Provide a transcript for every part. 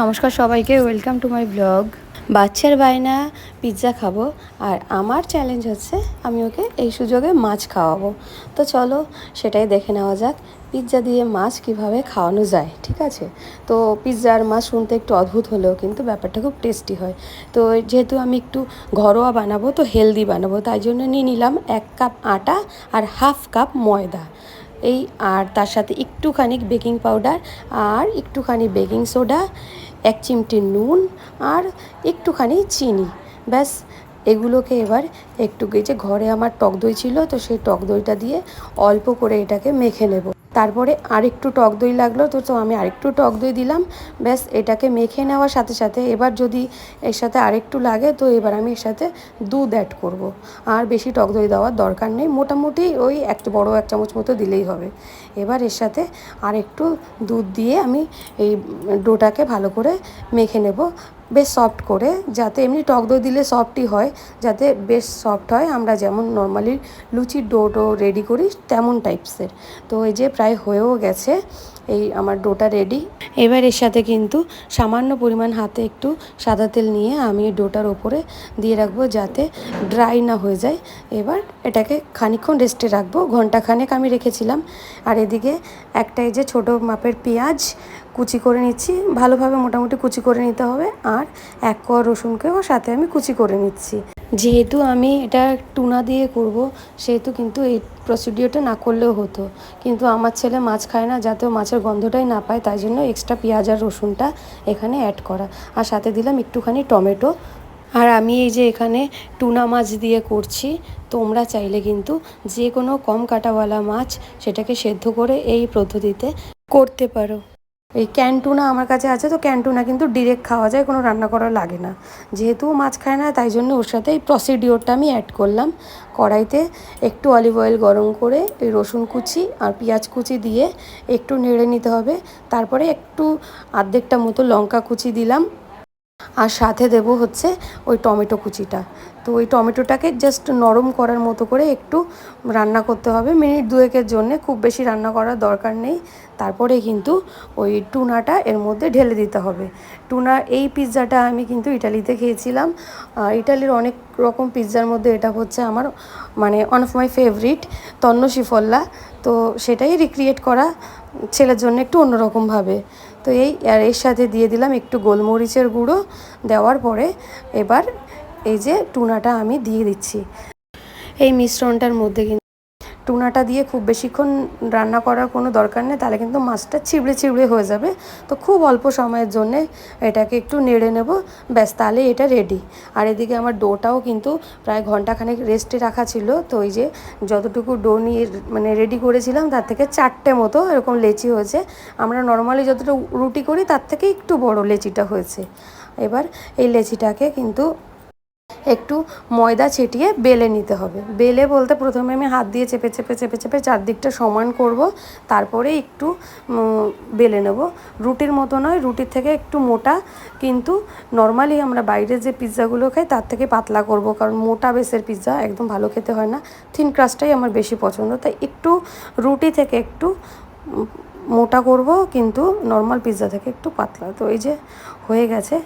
নমস্কার সবাইকে welcome to my blog বাচ্চার বায়না পিৎজা খাব। আর আমার চ্যালেঞ্জ হচ্ছে, আমি ওকে এই সুযোগে মাছ খাওয়াবো। তো চলো, সেটাই দেখে নেওয়া যাক পিৎজা দিয়ে মাছ কীভাবে খাওয়ানো যায়, ঠিক আছে? তো পিৎজা আর মাছ শুনতে একটু অদ্ভুত হলেও কিন্তু ব্যাপারটা খুব টেস্টি হয়। তো যেহেতু আমি একটু ঘরোয়া বানাবো, তো হেলদি বানাবো, তাই জন্য নিয়ে নিলাম এক কাপ আটা আর হাফ কাপ ময়দা। এই আর তার সাথে একটুখানি বেকিং পাউডার আর একটুখানি বেকিং সোডা এক চিমটি নুন আর একটুখানি চিনি। ব্যাস, এগুলোকে এবার একটু যে ঘরে আমার টক দই ছিল, তো সেই টক দইটা দিয়ে অল্প করে এটাকে মেখে নেব। তারপরে আরেকটু টক দই লাগল তো তো আমি আরেকটু টক দই দিলাম। ব্যাস, এটাকে মেখে নেওয়ার সাথে সাথে এবার যদি এর সাথে আরেকটু লাগে তো এবার আমি এর সাথে দুধ অ্যাড করব। আর বেশি টক দই দেওয়ার দরকার নেই, মোটামুটি ওই এক বড় এক চামচ মতো দিলেই হবে। এবার এর সাথে আরেকটু দুধ দিয়ে আমি এই ডোটাকে ভালো করে মেখে নেব। বেশ সফট করে, যাতে এমনি টক দই দিলে সফটই হয়, যাতে বেশ সফট হয়। আমরা যেমন নর্মালি লুচির ডো টো রেডি করি তেমন টাইপসের তো এই যে প্রায় হয়েও গেছে, এই আমার ডোটা রেডি এবার এর সাথে কিন্তু সামান্য পরিমাণ হাতে একটু সাদা তেল নিয়ে আমি ডোটার ওপরে দিয়ে রাখব, যাতে ড্রাই না হয়ে যায়। এবার এটাকে খানিকক্ষণ রেস্টে রাখব। ঘন্টাখানেক আমি রেখেছিলাম। আর এদিকে একটা এই যে ছোটো মাপের পেঁয়াজ কুচি করে নিচ্ছি। ভালোভাবে মোটামুটি কুচি করে নিতে হবে। আর এক কোয়া রসুনকেও সাথে আমি কুচি করে নিচ্ছি। যেহেতু আমি এটা টুনা দিয়ে করব, সেহেতু কিন্তু এই প্রসিডিওরটা না করলেও হতো। কিন্তু আমার ছেলে মাছ খায় না, যাতে মাছের গন্ধটাই না পায়, তাই জন্য এক্সট্রা পেঁয়াজ আর রসুনটা এখানে অ্যাড করা। আর সাথে দিলাম একটুখানি টমেটো। আর আমি এই যে এখানে টুনা মাছ দিয়ে করছি, তোমরা চাইলে কিন্তু যে কোনো কম কাটাওয়ালা মাছ সেটাকে সেদ্ধ করে এই পদ্ধতিতে করতে পারো। এই ক্যান্টুনা আমার কাছে আছে তো ক্যান্টুনা কিন্তু ডিরেক্ট খাওয়া যায়, কোনো রান্না করা লাগে না। যেহেতু মাছ খায় না, তাই জন্য ওর সাথে এই প্রসিডিওরটা আমি অ্যাড করলাম। কড়াইতে একটু অলিভ অয়েল গরম করে এই রসুন কুচি আর পেঁয়াজ কুচি দিয়ে একটু নেড়ে নিতে হবে। তারপরে একটু আর্ধেকটা মতো লঙ্কা কুচি দিলাম। আর সাথে দেব হচ্ছে ওই টমেটো কুচিটা। তো ওই টমেটোটাকে জাস্ট নরম করার মতো করে একটু রান্না করতে হবে। মিনিট দুয়েকের জন্যে খুব বেশি রান্না করার দরকার নেই। তারপরে কিন্তু ওই টুনাটা এর মধ্যে ঢেলে দিতে হবে। টুনা, এই পিৎজাটা আমি কিন্তু ইটালিতে খেয়েছিলাম। ইটালির অনেক রকম পিৎজার মধ্যে এটা হচ্ছে আমার মানে ওয়ান অফ মাই ফেভারিট তন্ন শিফল্লা তো সেটাই রিক্রিয়েট করা ছেলের জন্য একটু অন্যরকমভাবে। তো এই, আর এর সাথে দিয়ে দিলাম একটু গোলমরিচের গুঁড়ো দেওয়ার পরে এবার এই যে টুনাটা আমি দিয়ে দিচ্ছি। এই মিশ্রণটার মধ্যে কিন্তু টুনাটা দিয়ে খুব বেশিক্ষণ রান্না করার কোনো দরকার নেই, তাহলে কিন্তু মাছটা ছিবড়ে ছিবড়ে হয়ে যাবে। তো খুব অল্প সময়ের জন্যে এটাকে একটু নেড়ে নেব, ব্যাস তাহলে এটা রেডি আর এদিকে আমার ডোটাও কিন্তু প্রায় ঘন্টাখানেক রেস্টে রাখা ছিল, তো ওই যে যতটুকু ডো নিয়ে মানে রেডি করেছিলাম, তার থেকে চারটে মতো এরকম লেচি হয়েছে। আমরা নর্মালি যতটা রুটি করি, তার থেকে একটু বড় লেচিটা হয়েছে। এবার এই লেচিটাকে কিন্তু একটু ময়দা ছিটিয়ে বেলে নিতে হবে। বেলে বলতে প্রথমে আমি হাত দিয়ে চেপে চেপে চেপে চেপে চারদিকটা সমান করব, তারপরে একটু বেলে নেব। রুটির মতো নয়, রুটির থেকে একটু মোটা, কিন্তু নর্মালি আমরা বাইরে যে পিৎজাগুলো খাই তার থেকে পাতলা করব, কারণ মোটা বেসের পিৎজা একদম ভালো খেতে হয় না। থিন ক্রাস্টটাই আমার বেশি পছন্দ, তাই একটু রুটি থেকে একটু মোটা করব, কিন্তু নর্মাল পিৎজা থেকে একটু পাতলা। তো এই যে হয়ে গেছে।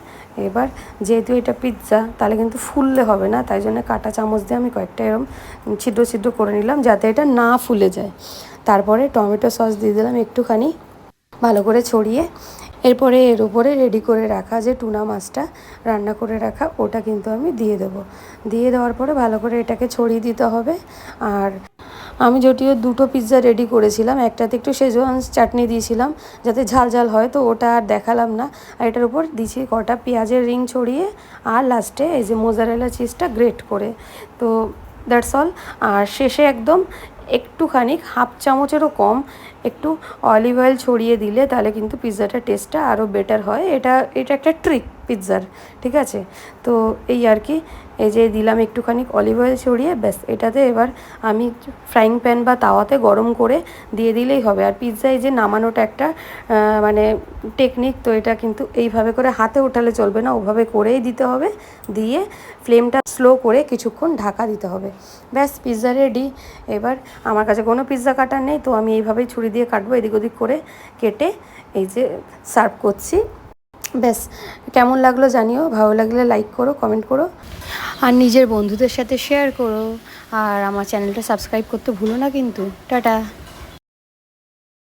এবার যেহেতু এটা পিৎজা তাহলে কিন্তু ফুললে হবে না। তাই জন্য কাটা চামচ দিয়ে আমি কয়েকটা এরম ছিদ্র ছিদ্র করে নিলাম, যাতে এটা না ফুলে যায়। তারপরে টমেটো সস দিয়ে দিলাম একটুখানি ভালো করে ছড়িয়ে। এরপরে এর উপরে রেডি করে রাখা যে টুনা মাছটা, রান্না করে রাখা, ওটা কিন্তু আমি দিয়ে দেবো। দিয়ে দেওয়ার পরে ভালো করে এটাকে ছড়িয়ে দিতে হবে। আর আমি যদিও দুটো পিৎজা রেডি করেছিলাম, একটাতে একটু সেজওয়ান চাটনি দিয়েছিলাম, যাতে ঝাল ঝাল হয়, তো ওটা আর দেখালাম না। আর এটার উপর দিয়েছি কটা পেঁয়াজের রিং ছড়িয়ে, আর লাস্টে এই যে মোজারেলা চিজটা গ্রেট করে। তো দ্যাটস অল আর শেষে একদম একটুখানি হাফ চামচেরও কম একটু অলিভ অয়েল ছড়িয়ে দিলে তাহলে কিন্তু পিৎজাটার টেস্টটা আরও বেটার হয়। এটা এটা একটা ট্রিক পিৎজার, ঠিক আছে? তো এই আর কি, এই যে দিলাম একটুখানি অলিভ অয়েল ছড়িয়ে, ব্যাস, এটাতে এবার আমি ফ্রাইং প্যান বা তাওয়াতে গরম করে দিয়ে দিলেই হবে। আর পিৎজা এই যে নামানোটা একটা মানে টেকনিক তো এটা কিন্তু এইভাবে করে হাতে ওঠালে চলবে না, ওভাবে করেই দিতে হবে। দিয়ে ফ্লেমটা স্লো করে কিছুক্ষণ ঢাকা দিতে হবে। ব্যাস, পিৎজা রেডি এবার আমার কাছে কোনো পিৎজা কাটার নেই, তো আমি এইভাবেই ছুরি দিয়ে কাটবো, এদিক ওদিক করে কেটে এই যে সার্ভ করছি। ব্যাস, কেমন লাগল জানিও, ভালো লাগলে লাইক করো কমেন্ট করো। আর নিজের বন্ধুদের সাথে শেয়ার করো, আর আমার চ্যানেলটা সাবস্ক্রাইব করতে ভুলো না কিন্তু। টাটা।